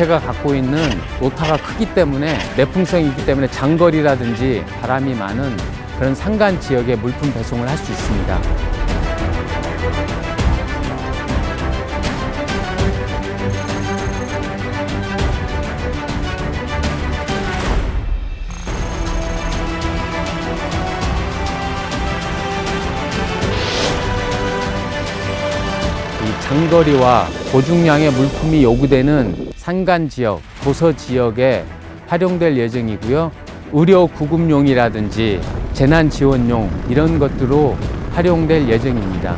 자체가 갖고 있는 오타가 크기 때문에 내풍성이 있기 때문에 장거리라든지 바람이 많은 그런 산간 지역에 물품 배송을 할 수 있습니다. 이 장거리와 고중량의 물품이 요구되는 산간 지역, 도서 지역에 활용될 예정이고요. 의료 구급용이라든지 재난 지원용 이런 것들로 활용될 예정입니다.